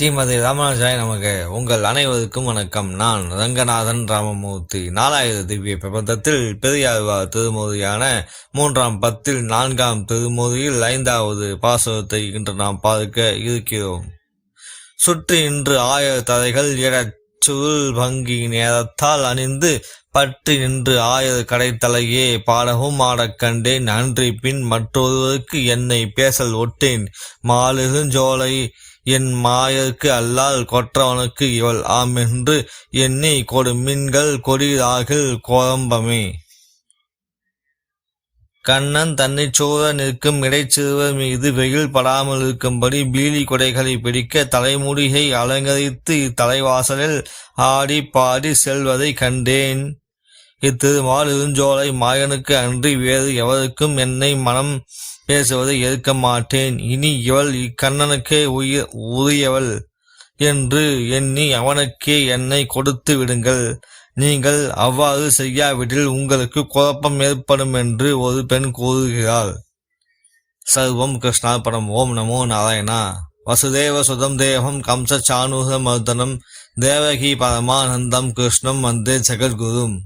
ஸ்ரீமதி ராமானுஜாய் நமக்கு உங்கள் அனைவருக்கும் வணக்கம். நான் ரங்கநாதன் ராமமூர்த்தி. நாலாயிர திவ்ய பிரபந்தத்தில் பெரியாழ்வார் திருமொழியான மூன்றாம் பத்தில் நான்காம் திருமொழியில் ஐந்தாவது பாசுரத்தை இன்று நாம் பார்க்க இருக்கிறோம். சுற்றி இன்று ஆயிர தரைகள் எழச் சுருள் பங்கி நேரத்தால் அணிந்து பற்றி நின்று ஆயர் கடைத்தலையே பாடவும் ஆடக் கண்டேன். அன்றி பின் மற்றொருவருக்கு என்னை பேசல் ஒட்டேன். மாலிருஞ்சோலை என் மாயருக்கு அல்லால் கொற்றவனுக்கு இவள் ஆம் என்று எண்ணி கொடு. மின்கள் கொடிதாகில் கோரம்பமே. கண்ணன் தன்னைச் சூழ நிற்கும் இடைச்சிறுவர் மீது வெயில் படாமல் இருக்கும்படி பீலி கொடைகளை பிடிக்க தலைமுடியை அலங்கரித்து இத்தலைவாசலில் ஆடி பாடி செல்வதை கண்டேன். இத்திருமால் இருஞ்சோலை மாயனுக்கு அன்றி வேறு எவருக்கும் என்னை மனம் பேசுவதை ஏற்க மாட்டேன். இனி இவள் இக்கண்ணனுக்கே உயிர் உரியவள் என்று எண்ணி அவனுக்கே என்னை கொடுத்து விடுங்கள். நீங்கள் அவ்வாறு செய்யாவிடில் உங்களுக்கு குழப்பம் ஏற்படும் என்று ஒரு பெண் கூறுகிறாள். சர்வம் படம் ஓம் நமோ நாராயணா. வசுதேவ சுதம் தேவம் கம்ச சானூர மர்தனம். தேவகி பரமானந்தம் கிருஷ்ணம் வந்தே ஜெகத்குரும்.